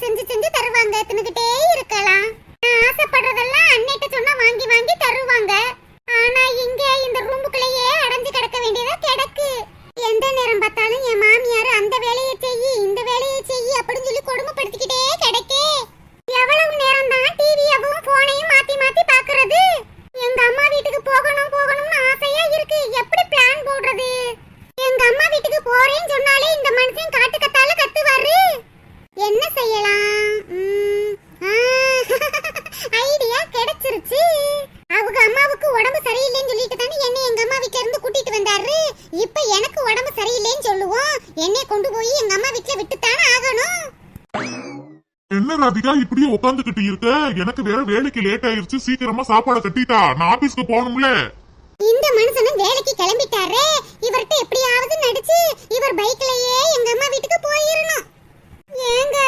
செஞ்சு செஞ்சு தருவாங்க. தின்னுகிட்டே இருக்கலாம். ஆசைப்படுறதெல்லாம் அன்னைக்கு சொன்னா வாங்கி வாங்கி தருவாங்க ஆனா இங்க இந்த ரூமுக்குள்ளேயே அடைஞ்சு கிடக்க வேண்டியதா கிடக்கு எந்த நேரம் பார்த்தாலும் என் மாமியார் அந்த வேலையை செய்யி இந்த வேலையை செய்யி அப்படின்னு சொல்லி கொடுமைப்படுத்திக்கிட்டே கிடக்கே எவ்வளவு நேரம் தான் டிவியவும் போனையும் மாத்தி மாத்தி பாக்குறது எங்க அம்மா வீட்டுக்கு போகணும் போகணும்னு ஆசையா இருக்கு எப்படி பிளான் போடுறது எங்க அம்மா வீட்டுக்கு போறேன்னு சொன்னாலே இந்த மனுஷன் காட்டு கத்தால கத்துவாரு என்ன செய்யலாம் ம், ஆ, ஐடியா கிடைச்சிருச்சு அவங்க அம்மாவுக்கு உடம்பு சரியில்லைன்னு சொல்லிட்டு தானே என்னை எங்க அம்மா வீட்ல இருந்து கூட்டிட்டு வந்தாரு இப்ப எனக்கு உடம்பு சரியில்லைன்னு சொல்லுவோம் என்னை கொண்டு போய் எங்க அம்மா வீட்ல விட்டுத்தானே ஆகணும் என்ன ராதிகா இப்படியே உட்காந்துக்கிட்டு இருக்க? எனக்கு வேற வேலைக்கு லேட் ஆயிருச்சு சீக்கிரமா சாப்பாடை கட்டிட்டா. நான் ஆபீஸ்க்கு போகணும்ல. இந்த மனுஷனும் வேலைக்கு கிளம்பிட்டாரே. இவர்கிட்ட எப்படியாவது நடிச்சு இவர் பைக்லயே எங்க அம்மா வீட்டுக்கு போயிரணும். ஏங்க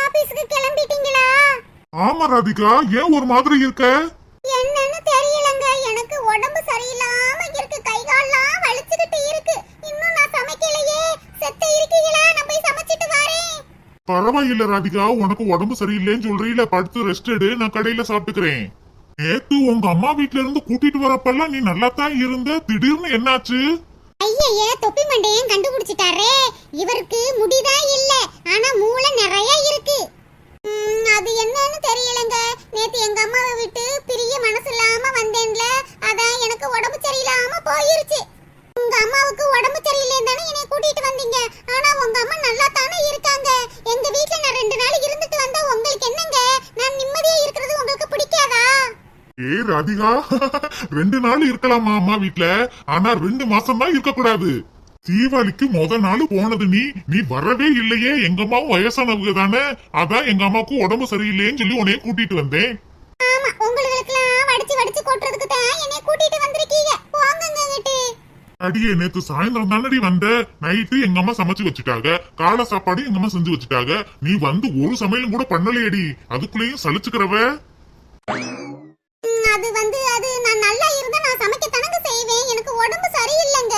ஆபீஸ்க்கு கிளம்பிட்டீங்களா? ஆமா ராதிகா. ஏன் ஒரு மாதிரி இருக்க? பரவாயில்ல ராதிகா உனக்கு உடம்பு சரியில்லைன்னு சொல்றீல படுத்து ரெஸ்ட் எடு நான் கடையில சாப்பிட்டுக்கிறேன். நேத்து உங்க அம்மா வீட்ல இருந்து கூட்டிட்டு வரப்பெல்லாம் நீ நல்லா தான் இருந்த திடீர்னு என்னாச்சு? ஐயையே தொப்பி மண்டையன் கண்டுபிடிச்சிட்டாரே. இவருக்கு முடிதான் இல்ல ஆனா மூளை நிறைய இருக்கு. அது என்னன்னு தெரியலங்க. நேத்து எங்க அம்மாவை விட்டு பிரிய மனசு இல்லாம வந்தேன்ல. அதான் எனக்கு உடம்பு சரியில்லாம போயிருச்சு. உங்க அம்மாவுக்கு உடம்பு சரியில்லைன்னு தானே என்னை கூட்டிட்டு வந்தீங்க? ஆனா உங்க அம்மா நல்லா தானே இருக்காங்க. எங்க வீட்ல நான் ரெண்டு நாள் இருந்துட்டு வந்தா உங்களுக்கு என்னங்க? நான் நிம்மதியா இருக்கிறது உங்களுக்கு பிடிக்காதா? ஏ ராதிகா. ரெண்டு நாள் இருக்கலாமா அம்மா வீட்ல? ஆனா ரெண்டு மாசம் தான் இருக்க கூடாது தீபாவளிக்கு முத நாள் போனது நீ. நீ வரவே இல்லையே. எங்க அம்மாவும் வயசானவங்க தானே. அதான் எங்க அம்மாவுக்கு உடம்பு சரியில்லைன்னு சொல்லி உன்னைய கூட்டிட்டு வந்தேன். ஆமா உங்களுக்கெல்லாம் வடிச்சு வடிச்சு கொட்டுறதுக்கு தான் என்னை கூட்டிட்டு வந்திருக்கீங்க. இங்கிட்டு அடியே நேத்து சாயந்தரம் தானடி வந்த? நைட்டு எங்க அம்மா சமைச்சு வச்சுட்டாங்க. காலை சாப்பாடு எங்க அம்மா செஞ்சு வச்சுட்டாங்க. நீ வந்து ஒரு சமையலும் கூட பண்ணலையடி. அதுக்குள்ளேயும் சலிச்சுக்கிறவ. அது வந்து அது நான் நல்லா இருந்தா நான் சமைக்க தனங்க செய்வேன். எனக்கு உடம்பு சரியில்லைங்க.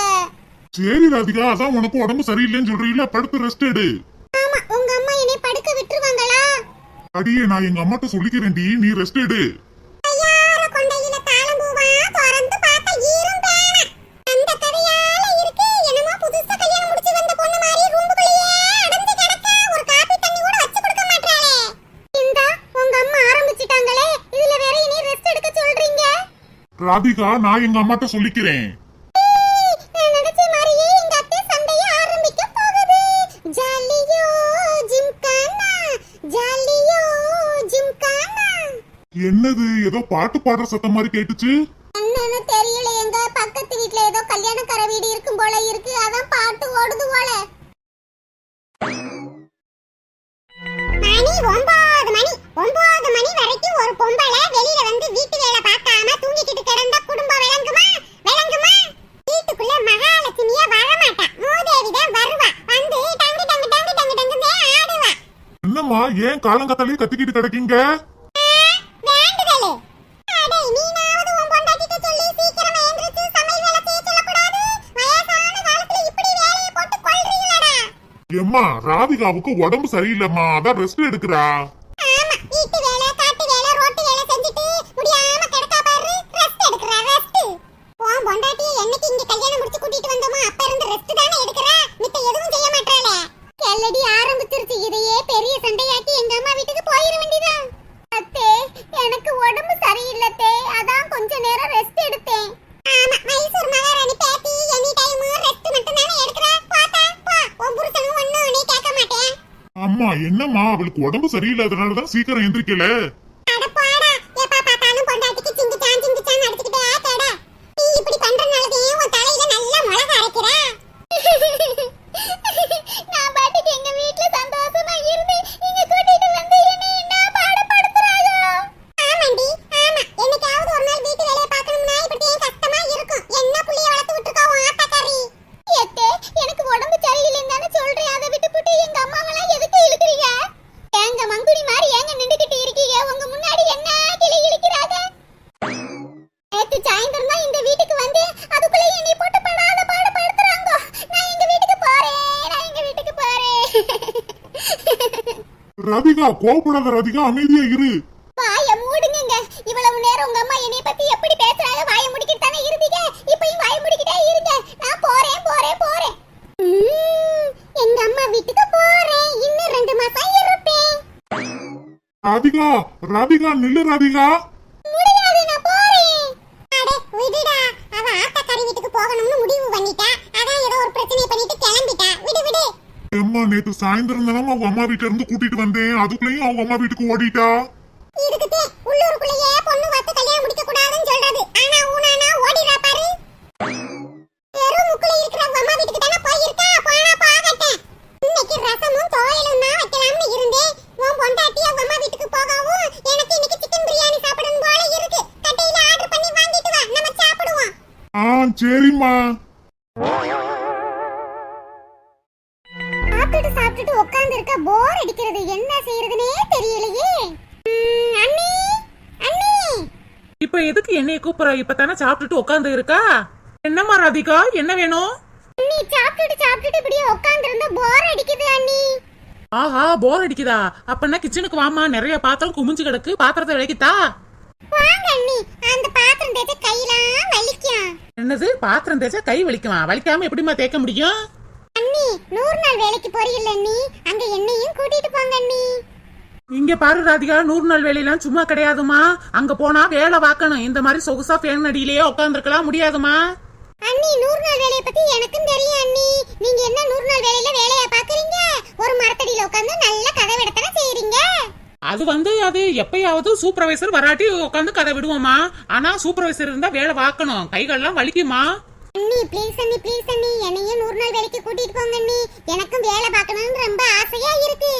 சரி ராதிகா அதான் உனக்கு உடம்பு சரியில்லைன்னு சொல்றீல படுத்து ரெஸ்ட் எடு. ஆமா உங்க அம்மா என்னை படுக்க விட்டுருவாங்களா? அடியே நான் எங்க அம்மாட்ட சொல்லிக்கிறேன்டி. நீ ரெஸ்ட் எடு. ராதிகா நான் எங்க அம்மாட்ட சொல்லிக்கிறேன். என்னது ஏதோ பாட்டு பாடுற சத்தம் மாதிரி கேட்டுச்சு? என்னன்னு தெரியல எங்க பக்கத்து வீட்ல ஏதோ கல்யாணக்கார வீடு இருக்கும் போல இருக்கு. அதான் பாட்டு ஓடுது போல. வேலையை போட்டு கொல்றீங்களடா எம்மா ராதிகாவுக்கு உடம்பு சரியில்லைம்மா. அதான் ரெஸ்ட் எடுக்கிறா ஆமா வீட்டு வேலை காட்டு வேலை ரோட்டு வேலை செஞ்சுட்டு முடியாம கிடக்கா பாரு ரெஸ்ட் எடுக்கறா ரெஸ்ட் உன் பொண்டாட்டி என்னைக்கு இங்க கல்யாணம் முடிச்சு கூட்டிட்டு வந்தோமோ அப்ப இருந்து ரெஸ்ட் தானே எடுக்கறா மித்த எதுவும் செய்ய மாட்டாளே கல்லடி ஆரம்பிச்சிருச்சு இதையே பெரிய சண்டையாக்கி எங்க அம்மா வீட்டுக்கு போயிட வேண்டியதான் அத்தே எனக்கு உடம்பு சரியில்லத்தே அதான் கொஞ்ச நேரம் ரெஸ்ட் எடுத்தேன். ஆமா மைசூர் மகாராணி பேத்தி எனி டைம் ரெஸ்ட் மட்டும் தானே எடுக்கறா பாத்தா பா. உன் புருஷனும் ஒண்ணும் நீ கேட்க மாட்டேன். அம்மா என்னம்மா அவளுக்கு உடம்பு சரியில்லாதனால தான் சீக்கிரம் எந்திரிக்கல அட போடா எப்ப பார்த்தாலும் பொண்டாட்டிக்கு சிங்கிச்சான் சிங்கிச்சான் அடிச்சுக்கிட்டே தேட நீ இப்படி பண்றனாலதே உன் தலையில நல்ல மிளகா அரைக்கிற நான் பாட்டுக்கு எங்க வீட்ல சந்தோஷமா இருந்து இங்க கூட்டிட்டு வந்து என்ன என்ன பாடப்படுத்துறாங்க ஆமாண்டி ஆமா என்னைக்காவது ஒரு நாள் வீட்டு வேலையை பார்க்கணும்னா இப்படி கஷ்டமா இருக்கும் என்ன புள்ளைய வளர்த்து விட்டுருக்கா உன் ஆத்தாக்காரி எத்தே எனக்கு உடம்பு சரியில்லைன்னு தானே சொல்றேன் அதை விட்டு போட்டு எங்க அம்மாவெல்லாம் எதுக்கு இழுக்கிறீங்க ஏங்க மங்குடி மாதிரி ஏங்க நின்னுக்கிட்டு இருக்கீங்க உங்க ராதிகா கோபப்படாத ராதிகா அமைதியா இரு. வாய மூடுங்க இவ்வளவு நேரம் உங்க அம்மா என்னைய பத்தி எப்படி பேசுறாங்க? வாய முடிக்கிட்டு தானே இருந்தீங்க? இப்பயும் வாய முடிக்கிட்டே இருங்க. நான் போறேன் போறேன் போறேன். எங்க அம்மா வீட்டுக்கு போறேன். இன்னும் ரெண்டு மாசம் இருப்பேன். ராதிகா ராதிகா நில்லு ராதிகா முடியாது நான் போறேன் அட விடுடா அவ ஆத்தாக்காரி வீட்டுக்கு போகணும்னு முடிவு பண்ணிட்டா அதான் ஏதோ ஒரு பிரச்சனை பண்ணிட்டு கிளம்பிட்டா விடு விடு அம்மா நேத்து சாயந்தரம் தானே அவங்க அம்மா வீட்டுல இருந்து கூட்டிட்டு வந்தேன். அதுக்குள்ளயும் அவங்க அம்மா வீட்டுக்கு ஓடிட்டா? சரிம்மா. அடிக்கிறது என்ன செய்யறதுனே தெரியலையே. அண்ணி அண்ணி. இப்ப எதுக்கு என்னைய கூப்பிடுற? இப்பதானே சாப்பிட்டுட்டு உட்காந்து இருக்கா? என்னம்மா ராதிகா என்ன வேணும்? அண்ணி சாப்பிட்டுட்டு சாப்பிட்டுட்டு இப்படியே உட்கார்ந்து இருந்தா போர் அடிக்குது அண்ணி. ஆஹா போர் அடிக்குதா? அப்பன்னா கிச்சனுக்கு வாமா நிறைய பாத்திரம் குமிஞ்சு கிடக்கு. பாத்திரத்தை விளக்கித்தா? வாங்க அண்ணி. அந்த பாத்திரம் தேய்ச்ச கையெல்லாம் வலிக்கும். என்னது? பாத்திரம் தேய்ச்சா கை வலிக்குமா? வலிக்காம எப்படிம்மா தேய்க்க முடியும்? அண்ணி நூறு நாள் வேலைக்கு போறீல்ல அண்ணி? அங்க என்னையும் கூட்டிட்டு போங்க அண்ணி. இங்க பாரு ராதிகா நூறு நாள் வேலையெல்லாம் சும்மா கிடையாதுமா. அங்க போனா வேலை வாக்கணும் இந்த மாதிரி சொகுசா ஃபேன் அடியிலேயே உட்காந்துருக்கலாம் முடியாதுமா. அண்ணி நூறு நாள் வேலைய பத்தி எனக்கும் தெரியும் அண்ணி. நீங்க என்ன நூறு நாள் வேலையில வேலையா பாக்குறீங்க ஒரு மரத்தடியில உட்கார்ந்து நல்ல கதை விடத்தானே செய்யறீங்க அது வந்து அது எப்பயாவது சூப்பர்வைசர் வராட்டி உட்காந்து கதை விடுவோமா. ஆனா சூப்பர்வைசர் இருந்தா வேலை வாக்கணும் கைகள்லாம் வலிக்குமா? அண்ணி ப்ளீஸ் அண்ணி ப்ளீஸ் அண்ணி. என்னையும் நூறு நாள் வேலைக்கு கூட்டிட்டு போங்க அண்ணி. எனக்கும் வேலை பார்க்கணும்னு ரொம்ப ஆசையா இருக்கு.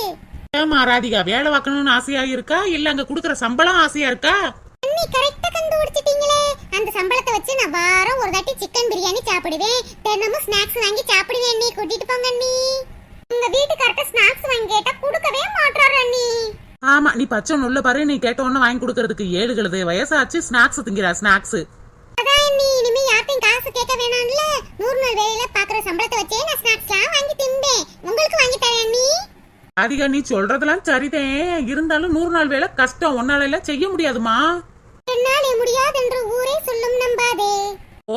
ஏமா ராதிகா வேலை பார்க்கணும்னு ஆசையா இருக்கா? இல்ல அங்க குடுக்கற சம்பளம் ஆசையா இருக்கா? அண்ணி கரெக்டா கண்டுபிடிச்சிட்டீங்களே அந்த சம்பளத்தை வச்சு நான் வாரம் ஒரு தாட்டி சிக்கன் பிரியாணி சாப்பிடுவேன். தினமும் ஸ்நாக்ஸ் வாங்கி சாப்பிடுவேன் அண்ணி. கூட்டிட்டு போங்க அண்ணி. உங்க வீட்டுக்கார்ட்ட ஸ்நாக்ஸ் வாங்கி கேட்டா கொடுக்கவே மாட்டாரு அண்ணி. ஆமா நீ பச்சை நுள்ள பாரு. நீ கேட்ட ஒண்ணு வாங்கி கொடுக்கறதுக்கு ஏழு கழுது வயசாச்சு ஸ்நாக்ஸ் திங்கிறா ஸ்நாக்ஸ் அதான் அண்ணி இனிமே யார்ட்டையும் காசு கேட்க வேணாம்ல. நூறு நாள் வேலையில பாக்குற சம்பளத்தை வச்சே நான் ஸ்நாக்ஸ்லாம் வாங்கி திம்பேன் உங்களுக்கு வாங்கி தரேன் அண்ணி அதிகா நீ சொல்றதெல்லாம் சரிதான். இருந்தாலும் நூறு நாள் வேலை கஷ்டம். ஒன்னால எல்லாம் செய்ய முடியாதுமா. என்னாலே முடியாது என்று ஊரே சொல்லும் நம்பாதே.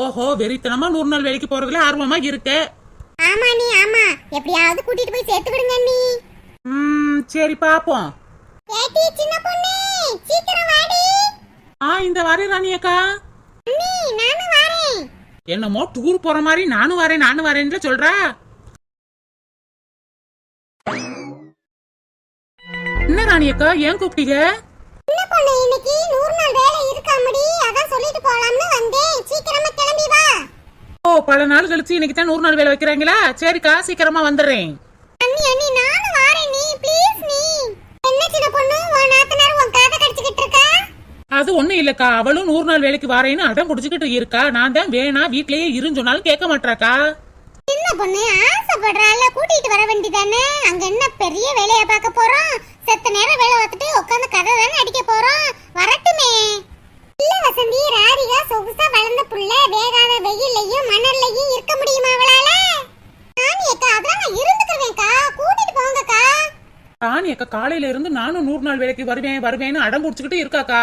ஓஹோ வெறித்தனமா நூறு நாள் வேலைக்கு போறதுல ஆர்வமா இருக்க. ஆமா அண்ணி ஆமா. எப்படியாவது கூட்டிட்டு போய் சேர்த்து விடுங்க அண்ணி ம் சரி பாப்போம். ஏட்டி சின்ன பொண்ணு சீக்கிரம் வாடி. ஆ இந்த வாரேன் ராணி அக்கா அண்ணி நானும் என்னமோ டூர் போற மாதிரி நானும் வரேன் நானும் வரேன்னு சொல்றா? என்ன ராணி அக்கா ஏன் கூப்பிட்டீங்க? சின்ன பொண்ணு இன்னைக்கு நூறு நாள் வேலை இருக்காமடி. அதான் சொல்லிட்டு போலாம்னு வந்தேன். சீக்கிரமா கிளம்பி வா. ஓ பல நாள் கழிச்சு இன்னைக்கு தான் நூறு நாள் வேலை வைக்கிறாங்களா? சரிக்கா சீக்கிரமா வந்துடுறேன் அண்ணி அண்ணி நானும் வரேன் நீ ப்ளீஸ் நீ என்ன சின்ன பொண்ணு உன் நாத்தனார் உன் காதை கடிச்சுக்கிட்டு இருக்கா அது ஒண்ணும் இல்லக்கா. அவளும் நூறு நாள் வேலைக்கு வரேன்னு அடம் குடிச்சுக்கிட்டு இருக்கா. நான் தான் வேணா வீட்லயே இருன்னு சொன்னாலும் கேட்க மாட்டாக்கா சின்ன பொண்ணு ஆசைப்படுறால கூட்டிட்டு வர வேண்டியதானே அங்க என்ன பெரிய வேலையா பார்க்க போறோம்? செத்த நேரம் வேலை பார்த்துட்டு உட்காந்து கதை தானே அடிக்க போறோம்? வரட்டுமே. இல்ல வசந்தி ராதிகா சொகுசா வளர்ந்த புள்ள வேகாத வெயில்லையும் மணல்லையும் இருக்க முடியுமா அவளால? நானி அக்கா அதெல்லாம் நான் இருந்துக்குவேன்க்கா கூட்டிட்டு போங்கக்கா. ராணி அக்கா காலையில இருந்து நானும் நூறு நாள் வேலைக்கு வருவேன் வருவேன்னு அடம் குடிச்சுக்கிட்டு இருக்காக்கா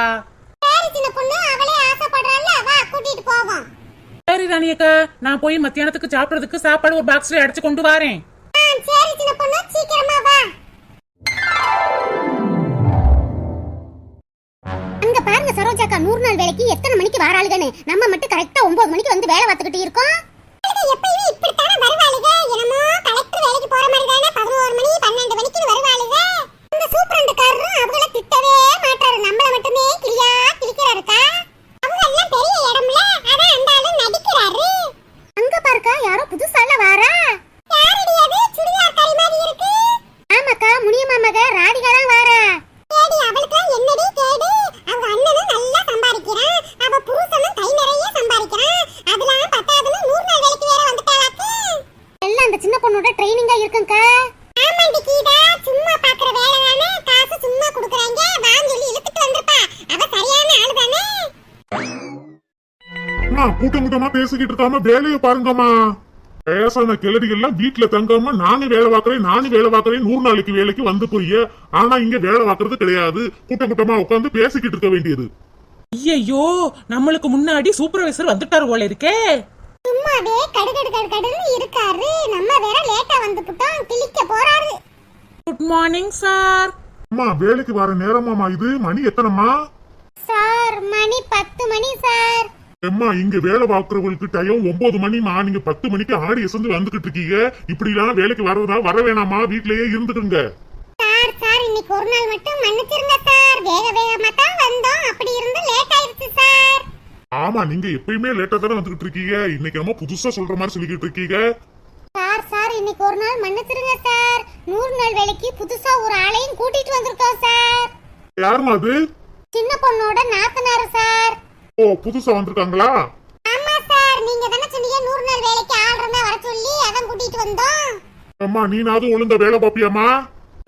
சரி சின்ன பொண்ணு அவளே ஆசைப்படுறால வா கூட்டிட்டு போவோம் சரி அக்கா நான் போய் மத்தியானத்துக்கு சாப்பிடறதுக்கு சாப்பாடு ஒரு பாக்ஸ்ல அடைச்சு கொண்டு வரேன். சரி சின்ன பொண்ணு. சீக்கிரமா வா. அங்க பாருங்க சரோஜாக்கா. நூறு நாள் வேலைக்கு எத்தனை மணிக்கு வராளுகன்னு. நம்ம மட்டும் கரெக்டா ஒன்பது மணிக்கு வந்து வேலை பார்த்துக்கிட்டு இருக்கோம். எப்பயுமே இப்படித்தானே வருவாளுக? என்னமோ கலெக்டர் வேலைக்கு போற மாதிரி தானே பதினோரு மணி பன்னெண்டு மணிக்கு வருவாளுக. இந்த சூப்பரண்டுக்காரரும் அவங்கள திட்டவே மாட்டாரு நம்மள மட்டுமே கிளியா கிளிக்கிறாருக்கா அவங்க எல்லாம் பெரிய இடம்ல அதான் அந்த ஆளு நடிக்கிறாரு அங்க பாருக்கா யாரோ புதுசால வாரா யாரடி அது சுடிதார் கறி மாதிரி இருக்கு ஆமாக்கா முனியம்மா மக ராதிகா தான் வாரா கேடி அவளுக்கு என்னடி கேடு அவங்க அண்ணனும் நல்லா சம்பாதிக்கிறான் அவ புருஷனும் கை நிறைய சம்பாதிக்கிறான் அதெல்லாம் பத்தாதுன்னு நூறு நாள் வேலைக்கு வேற வந்துட்டாளாக்கு எல்லாம் அந்த சின்ன பொண்ணோட ட்ரைனிங்கா இருக்குங்கக்கா ஆமாண்டி கீதா சும்மா பாக்குற வேலை தானே காசு சும்மா குடுக்குறாங்க வான்னு சொல்லி இழுத்துட்டு வந்திருப்பா அவ சரியான ஆளு தானே கூட்டமா பேசிக்கிட்டு இருக்காம வேலையை பாருங்கம்மா. வயசான கிளடிகள்லாம் வீட்டுல தங்காம நானும் வேலை பார்க்கறேன் நானும் வேலை பார்க்கறேன் நூறு நாளைக்கு வேலைக்கு வந்து போய் ஆனா இங்க வேலை பார்க்கறது கிடையாது. கூட்டம் கூட்டமா உட்காந்து பேசிக்கிட்டு இருக்க வேண்டியது. ஐயோ நம்மளுக்கு முன்னாடி சூப்பர்வைசர் வந்துட்டாரு போல இருக்கே. சும்மாவே கடுகடு கடுகடுன்னு இருக்காரு. நம்ம வேற லேட்டா வந்து புட்டோம். கிளிக்க போறாரு. குட் மார்னிங் சார் அம்மா வேலைக்கு வர நேரமாமா இது? மணி எத்தனைம்மா? சார் எம்மா இங்க வேலை பார்க்கறவங்களுக்கு டைம் ஒன்பது மணிமா நீங்க பத்து மணிக்கு ஆடி அசந்து வந்துகிட்டு இருக்கீங்க. இப்படி எல்லாம் வேலைக்கு வரதா வர வேணாமா வீட்லயே இருந்துக்குங்க. சார் சார் இன்னைக்கு ஒரு நாள் மட்டும் மன்னிச்சிருங்க சார். வேக வேகமா தான் வந்தோம். அப்படி இருந்து லேட் ஆயிருச்சு சார். ஆமா நீங்க எப்பயுமே லேட்டா தானே வந்துகிட்டு இருக்கீங்க. இன்னைக்கு நம்ம புதுசா சொல்ற மாதிரி சொல்லிக்கிட்டு இருக்கீங்க. சார் சார் இன்னைக்கு ஒரு நாள் மன்னிச்சிருங்க சார். நூறு நாள் வேலைக்கு புதுசா ஒரு ஆளையும் கூட்டிட்டு வந்திருக்கோம் சார். யாருமா அது? சின்ன பொண்ணோட நாத்தனார் சார். ஓ புதுசா வந்திருக்காங்களா? ஆமா சார் நீங்க தானே சொன்னீங்க நூறு நாள் வேலைக்கு ஆள் இருந்தா வர சொல்லி அதான் கூட்டிட்டு வந்தோம். அம்மா நீனாவது ஒழுங்கா வேலை பாப்பியாமா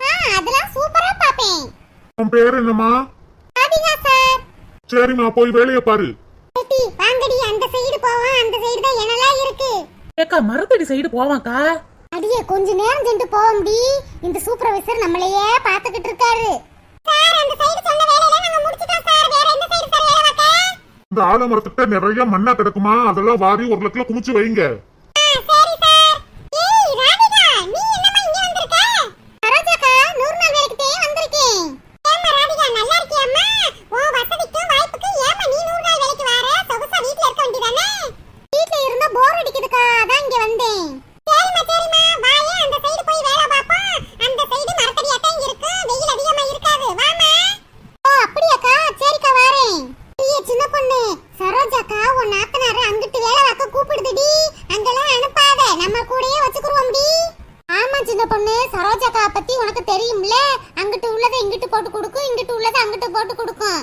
ஆ அதெல்லாம் சூப்பரா பாப்பேன். உன் பேர் என்னம்மா? ராதிகா சார். சரிம்மா போய் வேலையை பாரு. ஏட்டி, வாங்கடி அந்த சைடு போவோம் அந்த சைடு தான் எனலாம் இருக்கு. ஏக்கா மரத்தடி சைடு போவாங்க்கா அடியே கொஞ்ச நேரம் சென்று போவோம்டி. இந்த சூப்பர்வைசர் நம்மளையே பாத்துக்கிட்டு இருக்காரு. சார் அந்த சைடு சொன்ன வேலையெல்லாம் நாங்க முடிச்சிட்டோம் சார் வேற எந்த சைடு சார் வேலை பார்க்க இந்த ஆலமரத்துக்கிட்ட நிறைய மண்ணா கிடக்குமா? அதெல்லாம் வாரி ஒரு லட்சம் குமிச்சு வைங்க சரி சார் ஏய் ராதிகா நீ என்னமா இங்க வந்திருக்க சரோஜாக்கா நூறு நாள் வேலைக்கு தேய் வந்திருக்கேன் ஏம்மா ராதிகா நல்லா இருக்கியாம்மா உன் வசதிக்கும் வாய்ப்புக்கும் ஏம்மா நீ நூறு நாள் வேலைக்கு வர சொகுசா வீட்ல இருக்க வேண்டியதானே வீட்ல இருந்தா போர் அடிக்குதுக்கா அதான் இங்க வந்தேன் சரிம்மா சரிம்மா வாயே அந்த சைடு போய் வேலை பாப்போம் அந்த சைடு மரத்தடியா தான் இருக்கு வெயில் அதிகமா இருக்காது வாமா ஓ அப்படியாக்கா சரிக்கா வாரேன் ஐயே சின்ன பொண்ணு சரோஜாக்கா உன் நாத்தனாரு அங்கிட்டு வேலை பார்க்க கூப்பிடுதுடி அங்கெல்லாம் அனுப்பாத நம்ம கூடயே வச்சுக்குருவோம்டி ஆமா சின்ன பொண்ணு சரோஜாக்கா பத்தி உனக்கு தெரியும்ல அங்கிட்டு உள்ளதை இங்கிட்டு போட்டு கொடுக்கும் இங்கிட்டு உள்ளதை அங்கிட்டு போட்டு கொடுக்கும்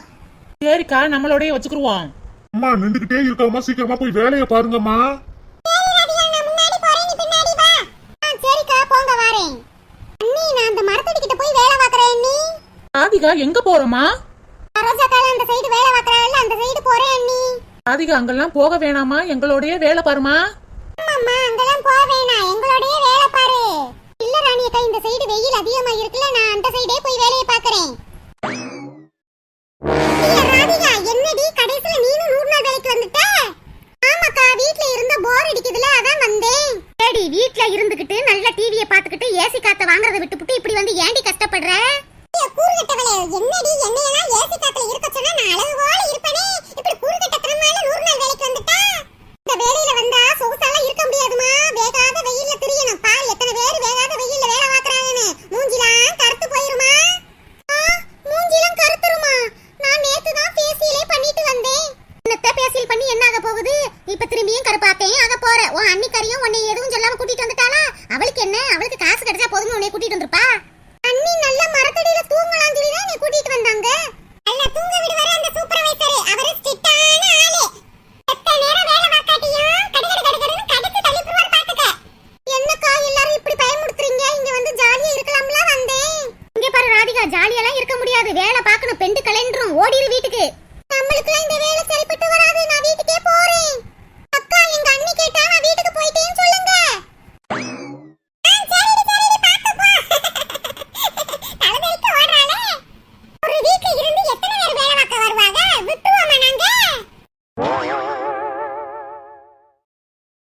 சரிக்கா நம்மளோடய வச்சுக்கிருவோம். அம்மா நின்றுகிட்டே இருக்காம சீக்கிரமா போய் வேலையை பாருங்கம்மா. சரிக்கா போங்க வாரேன் அண்ணி நான் அந்த மரத்தடி கிட்ட போய் வேலை பார்க்கறேன் அண்ணி ராதிகா எங்க போறோமா சரோஜாக்கால அந்த சைடு வேலை பார்க்கறாங்கல்ல அந்த சைடு போறேன் அண்ணி ராதிகா அங்கெல்லாம் போக வேணாமா எங்களோடய வேலை பாருமா அங்கெல்லாம் போக வேணாம் எங்களோடயே வேலை பாரு இல்ல ராணி அக்கா இந்த சைடு வெயில் அதிகமா இருக்குல்ல நான் அந்த சைடே போய் வேலையை பாக்குறேன் அடிக்குதுல அதான் வந்தேன். ஏடி வீட்ல இருந்துகிட்டு நல்ல டிவியை பார்த்துக்கிட்டு ஏசி காத்த வாங்குறத விட்டுப்புட்டு இப்படி வந்து ஏண்டி கஷ்டப்படுற கூறுகட்டவளே என்னடி என்னையெல்லாம் ஏசி காத்துல இருக்க சொன்னா நான் அழகு போல இருப்பனே இப்படி கூறுகட்டத்தனமால நூறு நாள் வேலைக்கு வந்துட்டா இந்த வேலையில வந்தா சொகுசால இருக்க முடியாதுமா வேகாத வெயில்ல திரியணும் பார் எத்தனை பேர் வேகாத வெயில்ல வேலை பார்க்கறாங்கன்னு மூஞ்சிலாம் கருத்து போயிருமா ஆ, மூஞ்சிலாம் கருத்துருமா நான் நேத்து தான் ஃபேசியலே பண்ணிட்டு வந்தேன் என்னத்த ஃபேசியல் பண்ணி என்ன ஆக போகுது இப்ப திரும்பியும் கருப்பாத்தையும் ஆக போற உன் அன்னிக்கறியும் உன்னை எதுவும் சொல்லாம கூட்டிட்டு வந்து